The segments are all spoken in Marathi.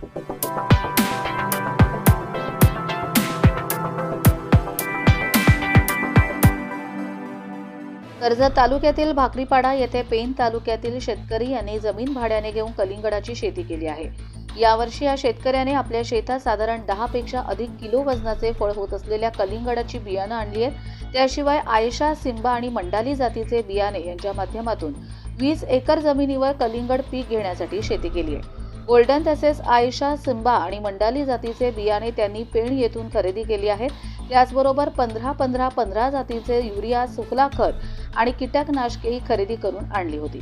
कर्जत तालुक्यातील भाकरीपाडा येथे पेन तालुक्यातील शेतकरी यांनी जमीन भाड्याने घेऊन कलिंगडाची शेती केली आहे. यावर्षी या शेतकऱ्याने आपल्या शेतात साधारण दहा पेक्षा अधिक किलो वजनाचे फळ होत असलेल्या कलिंगडाची बियाणं आणली आहेत. त्याशिवाय आयशा सिंबा आणि मंडाली जातीचे बियाणे यांच्या माध्यमातून वीस एकर जमिनीवर कलिंगड पीक घेण्यासाठी शेती केली आहे. गोल्डन तसेच आयशा सिंबा आणि मंडाली जातीचे बियाणे त्यांनी पेण येथून खरेदी केली आहेत त्याचबरोबर पंधरा पंधरा पंधरा जातीचे युरिया सुफला खत आणि कीटकनाशकेही खरेदी करून आणली होती.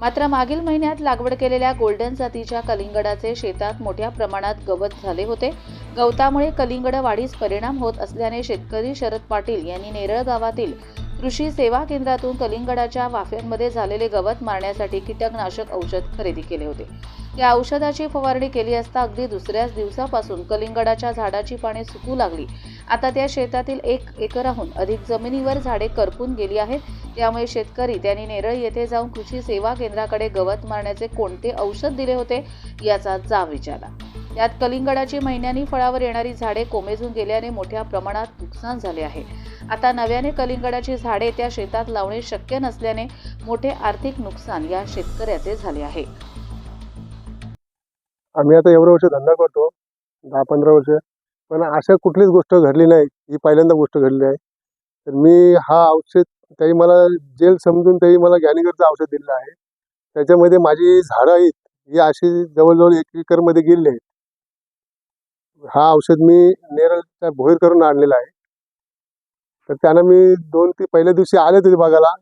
मात्र मागील महिन्यात लागवड केलेल्या गोल्डन जातीच्या कलिंगडाचे शेतात मोठ्या प्रमाणात गवत झाले होते. गवतामुळे कलिंगड वाढीस परिणाम होत असल्याने शेतकरी शरद पाटील यांनी नेरळ गावातील कृषी सेवा केंद्रातून कलिंगडाच्या वाफ्यांमध्ये झालेले गवत मारण्यासाठी कीटकनाशक औषध खरेदी केले होते. या औषधाची फवारणी केली असता अगदी दुसऱ्याच दिवसापासून कलिंगडाच्या झाडाची पाने सुकू लागली. आता त्या शेतातील एक एकराहून अधिक जमिनीवर झाडे करपून गेली आहेत. त्यामुळे शेतकरी त्यांनी नेरळ येथे जाऊन कृषी सेवा केंद्राकडे गवत मारण्याचे कोणते औषध दिले होते याचा जाब विचारला. त्यात कलिंगडाची महिन्यांनी फळावर येणारी झाडे कोमेजून गेल्याने मोठ्या प्रमाणात नुकसान झाले आहे. आता नव्याने कलिंगडाची झाडे त्या शेतात लावणे शक्य नसल्याने मोठे आर्थिक नुकसान या शेतकऱ्याचे झाले आहे. आम्ही आता एवढं वर्ष धंदा करतो दहा पंधरा वर्ष पण अशा कुठलीच गोष्ट घडली नाही. ही पहिल्यांदा गोष्ट घडली आहे. तर मी हा औषध त्याही मला जेल समजून त्याही मला ज्ञानीगरचं औषध दिलेलं आहे. त्याच्यामध्ये माझी झाडं आहेत ही अशी जवळजवळ एक एकरमध्ये गेलेली आहेत. हा औषध मी नेरळच्या भोईर करून आणलेला आहे. तर त्यांना मी दोन ते पहिल्या दिवशी आले होते बघायला.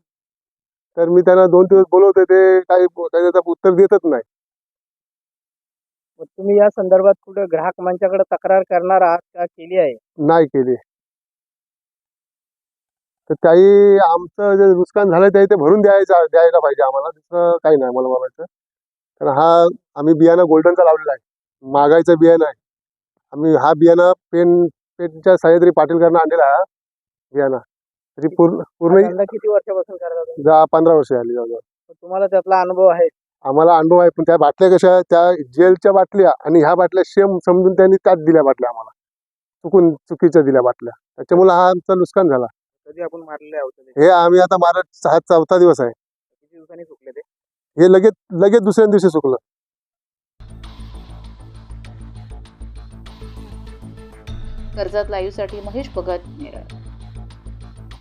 तर मी त्यांना दोन दिवस बोलवते ते काही त्याचं उत्तर देतच नाही. मग तुम्ही या संदर्भात कुठे ग्राहक मंचाकडे तक्रार करणार आहात का केली आहे? नाही केली. तर त्याही आमचं जे नुकसान झालं ते ते भरून द्यायचं द्यायला पाहिजे आम्हाला. दुसरं काही नाही मला बोलायचं कारण हा आम्ही बियाणं गोल्डनचा लावलेला आहे. मागायचं बियाणं आहे. आम्ही हा बियाणं पेन पेनच्या सह्याद्री पाटीलकरनं आणलेला हा बियाणं. तरी पूर्ण पूर्ण किती वर्षापासून करता तुम्ही? दहा पंधरा वर्ष झाली जवळजवळ. तुम्हाला त्यातला अनुभव आहे? आम्हाला अनुभव आहे पण त्या बाटल्या कशा आहेत, त्या जेलच्या बाटल्या आणि ह्या बाटल्या सेम समजून त्यांनी त्याच दिल्या बाटल्या आम्हाला. चुकून चुकीच्या दिल्या बाटल्या. त्याच्यामुळे हा आमचं नुकसान झाला. कधी आपण मारलेले औषध हे आम्ही आता मारा हा चौथा दिवस आहे. किती दिवसांनी सुकले ते? हे लगेच लगेच दुसऱ्या दिवशी सुकलं. कर्जात लाईव्हसाठी महेश भगत नेरळ